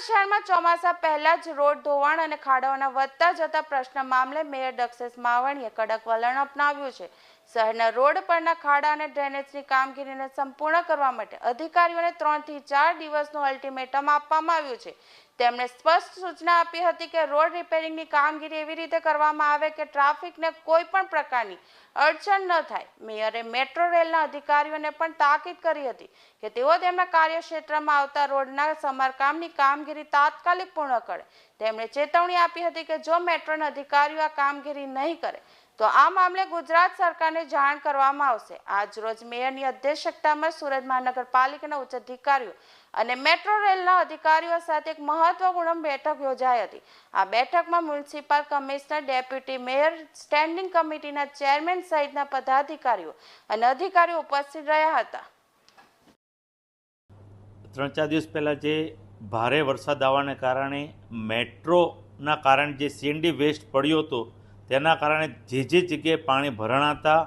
વડોદરા શહેરમાં ચોમાસા પહેલા જ રોડ ધોવાણ અને ખાડાઓના વધતા જતા પ્રશ્ન મામલે મેયર દક્ષેશ માવણીએ કડક વલણ અપનાવ્યું છે. શહેરના રોડ પરના ખાડા અને ડ્રેનેજની કામગીરીને સંપૂર્ણ કરવા માટે અધિકારીઓને ત્રણથી ચાર દિવસનું અલ્ટિમેટમ આપવામાં આવ્યું છે. તેમણે સ્પષ્ટ સૂચના આપી હતી કે રોડ રિપેરિંગની કામગીરી એવી રીતે કરવામાં આવે કે ટ્રાફિકને કોઈ પણ પ્રકારની અડચણ ન થાય. મેયરે મેટ્રો રેલના અધિકારીઓને પણ તાકીદ કરી હતી કે તેઓ તેમના કાર્યક્ષેત્રમાં આવતા રોડના સમારકામની કામગીરી તાત્કાલિક પૂર્ણ કરે. તેમણે ચેતવણી આપી હતી કે જો મેટ્રોના અધિકારીઓ આ કામગીરી નહીં કરે તો આ મામલે ગુજરાત સરકારને જાણ કરવામાં આવશે. આજ રોજ મેયરની અધ્યક્ષતામાં સુરત મહાનગરપાલિકાના ઉચ્ચ અધિકારીઓ અને મેટ્રો રેલના અધિકારીઓ સાથે એક મહત્વપૂર્ણ બેઠક યોજાઈ હતી. આ બેઠકમાં municipal commissioner, deputy mayor, standing કમિટીના ચેરમેન સહિતના પદાધિકારીઓ અને અધિકારીઓ ઉપસ્થિત રહ્યા હતા. ત્રણ ચાર દિવસ પહેલાં જે ભારે વરસાદ આવવાને કારણે મેટ્રોના કારણે જે સીએનડી વેસ્ટ પડ્યો હતો તેના કારણે જે જે જગ્યાએ પાણી ભરાણાતા,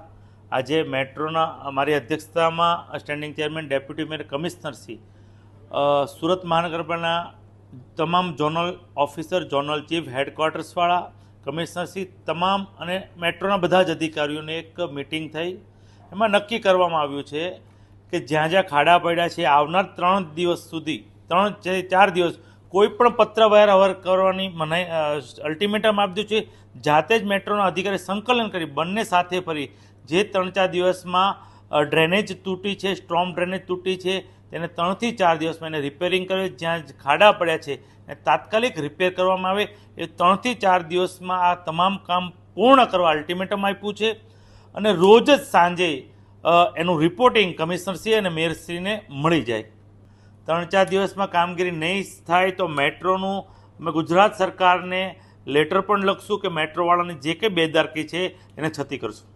આજે મેટ્રોના અમારી અધ્યક્ષતામાં સ્ટેન્ડિંગ ચેરમેન, ડેપ્યુટી મેયર કમિશનરશ્રી સુરત મહાનગરપાલિકાના તમામ ઝોનલ ઓફિસર, ઝોનલ ચીફ, હેડક્વાર્ટર્સવાળા કમિશનરશ્રી તમામ અને મેટ્રોના બધા જ અધિકારીઓની એક મિટિંગ થઈ. એમાં નક્કી કરવામાં આવ્યું છે કે જ્યાં જ્યાં ખાડા પડ્યા છે, આવનાર ત્રણ દિવસ સુધી, ત્રણ ચાર દિવસ કોઈ પણ પત્ર અવર કરવાની મનાઈ અલ્ટિમેટમ આપ્યું છે. જાતે જ મેટ્રોના અધિકારી સંકલન કરી બંને સાથે ફરી જે ત્રણ ચાર દિવસમાં ડ્રેનેજ તૂટી છે, સ્ટ્રોમ ડ્રેનેજ તૂટી છે, તેને ત્રણથી ચાર દિવસમાં એને રિપેરિંગ કરે જ્યાં ખાડા પડ્યા છે એ તાત્કાલિક રિપેર કરવામાં આવે. એ ત્રણથી ચાર દિવસમાં આ તમામ કામ પૂર્ણ કરવા અલ્ટિમેટમ આપ્યું છે. અને રોજ જ સાંજે એનું રિપોર્ટિંગ કમિશનરશ્રી અને મેયરશ્રીને મળી જાય. ત્રણ ચાર દિવસમાં કામગીરી નહીં થાય તો મેટ્રોનું, અમે ગુજરાત સરકારને લેટર પણ લખશું કે મેટ્રોવાળાની જે કંઈ બેદારકી છે એને છતી કરશું.